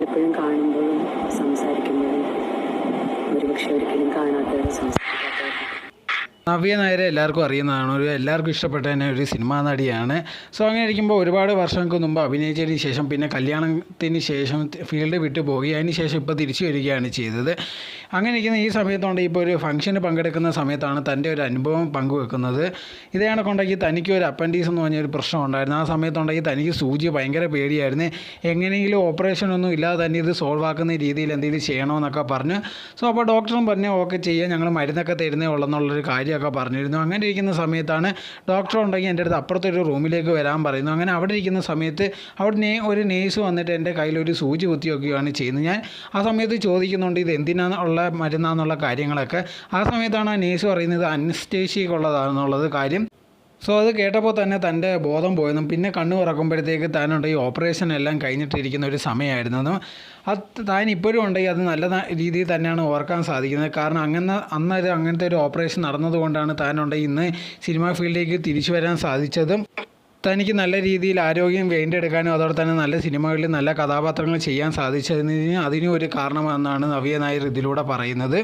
എപ്പോഴും കാണുമ്പോഴും സംസാരിക്കുമ്പോഴും ഒരുപക്ഷെ ഒരിക്കലും കാണാത്തവരും സംസാരിക്കാത്തവരും നവ്യ നായരെ എല്ലാവർക്കും അറിയുന്നതാണ്. ഒരു എല്ലാവർക്കും ഇഷ്ടപ്പെട്ട തന്നെ ഒരു സിനിമാ നടിയാണ്. സോ അങ്ങനെ ഇരിക്കുമ്പോൾ ഒരുപാട് വർഷങ്ങൾക്ക് മുമ്പ് അഭിനയിച്ചതിന് ശേഷം പിന്നെ കല്യാണത്തിന് ശേഷം ഫീൽഡ് വിട്ടു പോയി. അതിന് ശേഷം ഇപ്പോൾ തിരിച്ചു വരികയാണ് ചെയ്തത്. അങ്ങനെ ഇരിക്കുന്ന ഈ സമയത്തുകൊണ്ട് ഇപ്പോൾ ഒരു ഫംഗ്ഷന് പങ്കെടുക്കുന്ന സമയത്താണ് തന്റെ ഒരു അനുഭവം പങ്കുവെക്കുന്നത്. ഇതേ കണക്കുണ്ടെങ്കിൽ തനിക്ക് ഒരു അപ്പൻഡീസ് എന്ന് പറഞ്ഞൊരു പ്രശ്നം ഉണ്ടായിരുന്നു. ആ സമയത്തുണ്ടെങ്കിൽ തനിക്ക് സൂചി ഭയങ്കര പേടിയായിരുന്നു. എങ്ങനെയെങ്കിലും ഓപ്പറേഷൻ ഒന്നും ഇല്ലാതെ തന്നെ ഇത് സോൾവ് ആക്കുന്ന രീതിയിൽ എന്തെങ്കിലും ചെയ്യണമെന്നൊക്കെ പറഞ്ഞു. സോ അപ്പോൾ ഡോക്ടറും പറഞ്ഞു ഓക്കെ ചെയ്യാം. ഞങ്ങൾ മരുന്നൊക്കെ തരുന്നേ ഉള്ളെന്നുള്ളൊരു കാര്യമൊക്കെ പറഞ്ഞിരുന്നു. അങ്ങനെ ഇരിക്കുന്ന സമയത്താണ് ഡോക്ടർ ഉണ്ടെങ്കിൽ എന്റെ അടുത്ത് അപ്പുറത്തൊരു റൂമിലേക്ക് വരാൻ പറയുന്നു. അങ്ങനെ അവിടെ ഇരിക്കുന്ന സമയത്ത് അവിടെ ഒരു നേഴ്സ് വന്നിട്ട് എന്റെ കയ്യിൽ ഒരു സൂചി കുത്തിയൊക്കെയാണ് ചെയ്യുന്നത്. ഞാൻ ആ സമയത്ത് ചോദിക്കുന്നുണ്ട് ഇത് എന്തിനാണ് ഉള്ള മരുന്നാന്നുള്ള കാര്യങ്ങളൊക്കെ? ആ സമയത്താണ് ആ നേഴ്സ് പറയുന്നത് അനസ്റ്റേഷ്യക്കുള്ളതാണെന്നുള്ളത് കാര്യം സോ അത് കേട്ടപ്പോൾ തന്നെ തന്റെ ബോധം പോയെന്നും പിന്നെ കണ്ണു തുറക്കുമ്പോഴത്തേക്ക് താനുണ്ട് ഈ ഓപ്പറേഷൻ എല്ലാം കഴിഞ്ഞിട്ടിരിക്കുന്ന ഒരു സമയമായിരുന്നെന്നും. അത് താൻ ഇപ്പോഴും ഉണ്ടെങ്കിൽ അത് നല്ല രീതിയിൽ തന്നെയാണ് ഓർക്കാൻ സാധിക്കുന്നത്. കാരണം അങ്ങനെ അന്ന് ഒരു അങ്ങനത്തെ ഒരു ഓപ്പറേഷൻ നടന്നതുകൊണ്ടാണ് താനുണ്ട് ഇന്ന് സിനിമാ ഫീൽഡിലേക്ക് തിരിച്ചു വരാൻ സാധിച്ചതും. തനിക്ക് നല്ല രീതിയിൽ ആരോഗ്യം വീണ്ടെടുക്കാനും അതോടെ തന്നെ നല്ല സിനിമകളിൽ നല്ല കഥാപാത്രങ്ങൾ ചെയ്യാൻ സാധിച്ചതിന് അതിനും ഒരു കാരണമെന്നാണ് നവ്യ നായർ ഇതിലൂടെ പറയുന്നത്.